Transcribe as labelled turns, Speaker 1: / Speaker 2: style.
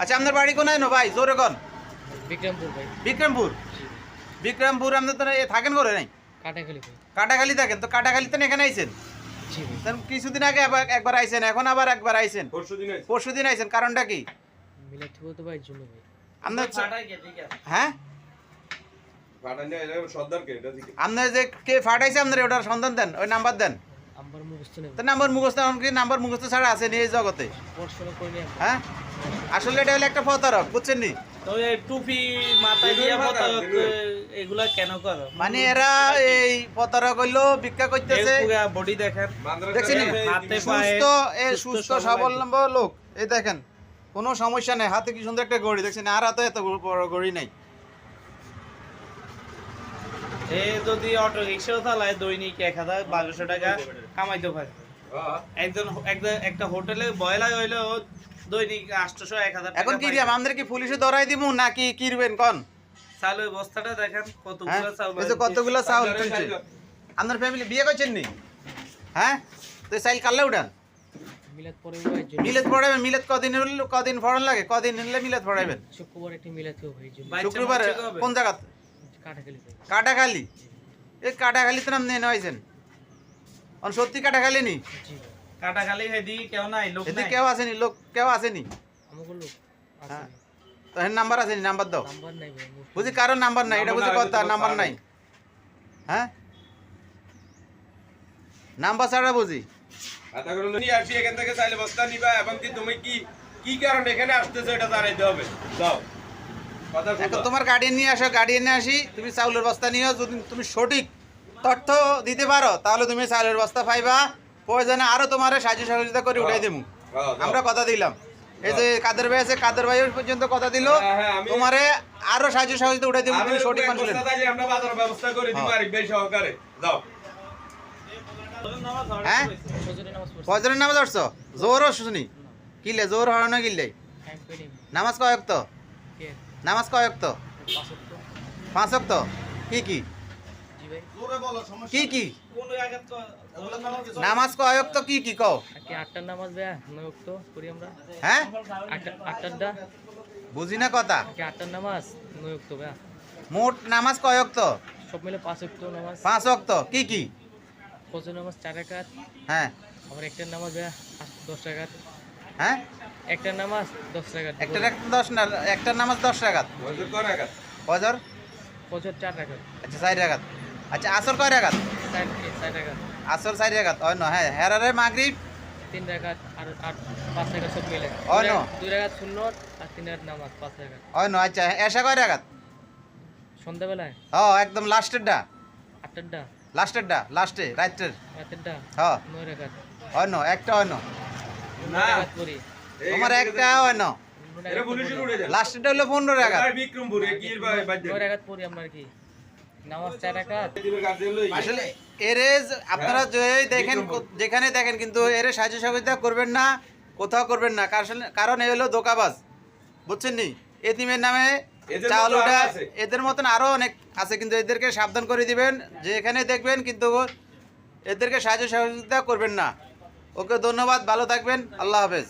Speaker 1: আচ্ছা আপনার বাড়ি কোনায় নো ভাই? জোরে কন।
Speaker 2: বিক্রমপুর ভাই।
Speaker 1: বিক্রমপুর? বিক্রমপুর আপনার তো এ থাকেন করে নাই?
Speaker 2: কাটাখালি ভাই।
Speaker 1: কাটাখালি থাকেন তো কাটাখালিতে না এখানে আইছেন? কিছুদিন আগে আবার- একবার আইছেন এখন আবার একবার আইছেন?
Speaker 3: পরশু দিন
Speaker 1: আইছেন কারণটা কি? হ্যাঁ? আপনার যে কে ফাটাইছে আপনার ওটার সন্ধান দেন ওই নাম্বার দেন। নাম্বার মুখস্থ এখন কি নাম্বার মুখস্থ ছাড়া আছে এই জগতে। হ্যাঁ? আসলে এটা হলো একটা প্রতারক বুঝছেন নি?
Speaker 4: তো এই টুপি মাথায় দিয়ে এগুলা কেন করো?
Speaker 1: মানে এরা এই প্রতারক হইল ভিক্ষা করতেছে।
Speaker 4: বডি দেখেন।
Speaker 1: দেখছেন
Speaker 4: হাতে পায়ে
Speaker 1: সুস্থ এ
Speaker 4: সুস্থ
Speaker 1: স্বাবলম্বী লোক। এই দেখেন কোনো সমস্যা নেই। হাতে কি সুন্দর একটা গড়ি দেখছেন আর হাতে এত বড় গড়ি নেই।
Speaker 4: এ যদি অটো রিক্সাও চালায় দৈনিক এক হাজার বারোশো টাকা কামাইতে পারে।
Speaker 3: হ্যাঁ।
Speaker 4: একজন একটা- একটা হোটেলে বয়লা হইলেও দৈনিক আটশোশো এক হাজার
Speaker 1: এখন কি দিয়াম আমাদের কি পুলিশে ধরাই দিব নাকি কিরবেন কন।
Speaker 4: বস্তাটা দেখেন
Speaker 1: হ্যাঁ?
Speaker 4: কতগুলো চাল
Speaker 1: কতগুলো চাউল আপনার ফ্যামিলি বিয়ে করছেন নি? হ্যাঁ? তো চাইল কাল্লা উঠান।
Speaker 2: মিলাদ পরে ভাই জন্য।
Speaker 1: মিলেত পড়াবেন মিলেত কদিন হলো কদিন পড়ান লাগে? কদিন পড়াবেন
Speaker 2: শুক্রবার একটি
Speaker 1: শুক্রবার কোন জায়গা?
Speaker 2: কাটাখালি
Speaker 1: এই কাটাখালিতে নাম নিয়ে নেওয়াইছেন। অন সত্যি কাটাখালি নি?
Speaker 4: হেদি কেউ নাই লোক
Speaker 1: কেউ আসেনি লোক কেউ আসেনি।
Speaker 2: আমাকে লোক আছে
Speaker 1: হ্যাঁ। নাম্বার আসেনি নাম্বার দাও।
Speaker 2: নাম্বার নাই ভাই
Speaker 1: বুঝি নাম্বার নাই এটা বুঝি কথা নাম্বার নাই। হ্যাঁ? নাম্বার ছাড়া বুঝি।
Speaker 3: নিয়ে আসি এখান থেকে চাইলে বস্তা নিবা এবং কি তুমি কি কি কারণে এখানে আসতেছো এটা জানাইতে হবে? যাও
Speaker 1: এখন তোমার গার্ডিয়ান নিয়ে আসো গার্ডিয়ান নিয়ে আসি তুমি চাউলের বস্তা নিও যদি তুমি সঠিক তথ্য দিতে পারো তাহলে তুমি চাউলের বস্তা পাইবা। প্রয়োজনে আরও তোমার সাহায্য সহযোগিতা করে উঠাই দেবো
Speaker 3: হ্যাঁ,
Speaker 1: আমরা কথা দিলাম। এই যে কাদের ভাই আছে কাদের ভাই পর্যন্ত কথা দিল।
Speaker 3: হ্যাঁ, হ্যাঁ,
Speaker 1: তোমারে আরও সাহায্য সহযোগিতা উঠাই দেবো তুমি সঠিক মানুষ
Speaker 3: আমরা বাজার ব্যবস্থা করে দিব
Speaker 1: হ্যাঁ।
Speaker 3: আরিফ ভাই সহকারে। যাও।
Speaker 1: হ্যাঁ?
Speaker 2: ফজরের নামাজ পড়ছি?
Speaker 1: জোরও শুনি। কিলে জোর হয় না কিলে নামাজ কয়েক তো নামাজ কয়েক তো
Speaker 2: পাঁচ
Speaker 1: অক্ত। কি কি? কি কি? নামাজ কয়েক তো কি কি কও?
Speaker 2: আটটার নামাজ ভাই নয় তো করি আমরা।
Speaker 1: হ্যাঁ?
Speaker 2: আটটা আটটার দা?
Speaker 1: বুঝি না কথা।
Speaker 2: আটটার নামাজ নয় তো ভাই
Speaker 1: মোট নামাজ কয়েক তো
Speaker 2: সব মিলে পাঁচ তো নামাজ।
Speaker 1: পাঁচ অক্ত কি কি?
Speaker 2: ফজর নামাজ চার রাকাত।
Speaker 1: হ্যাঁ।
Speaker 2: আবার একটা নামাজ ভাই দশ টাকাত
Speaker 1: হ্যাঁ?
Speaker 2: একটা নামাজ দশ টাকাত
Speaker 1: একটা দশ না একটা নামাজ দশ টাকাত
Speaker 3: হুজুর কর আঘাত
Speaker 1: ফজর?
Speaker 2: ফজর চার টাকাত
Speaker 1: আচ্ছা চার টাকাত আচ্ছা আসর কয় টাকাত আসর চার হয় না হ্যাঁ হেরারে মাগরিব?
Speaker 2: তিন আর আট পাঁচ সব মিলে।
Speaker 1: ও no.
Speaker 2: দুই শূন্য আর তিন নামাজ পাঁচ
Speaker 1: না আচ্ছা এসা কয়
Speaker 2: সন্ধ্যাবেলায়?
Speaker 1: হ একদম লাস্টেরটা লাস্টে রাত্রের।
Speaker 2: রাতের ডা
Speaker 1: হ্যাঁ
Speaker 2: নয়
Speaker 1: হয় না একটা হয় না
Speaker 2: নয় টাকাত করি
Speaker 1: তোমার একটা হয় না
Speaker 2: নয়
Speaker 3: এটা
Speaker 2: টাকাত
Speaker 3: পুলিশের
Speaker 2: পড়ি।
Speaker 3: উড়ে যায়
Speaker 1: লাস্টেরটা হলো পনেরো
Speaker 3: আর বিক্রমপুর এ কি ভাই
Speaker 2: নয় টাকাত পড়ি আমরা কি।
Speaker 1: আসলে এরে আপনারা যে দেখেন যেখানে দেখেন কিন্তু এরে সাহায্য সহযোগিতা করবেন না কোথাও করবেন না। কারণ- কারণ এ হলো দোকাবাজ। বুঝছেন নি? এতিমের নামে চাউল। এদের মতন আরও অনেক আছে কিন্তু এদেরকে সাবধান করে দিবেন। যে এখানে দেখবেন কিন্তু এদেরকে সাহায্য সহযোগিতা করবেন না। ওকে ধন্যবাদ ভালো থাকবেন। আল্লাহ হাফেজ।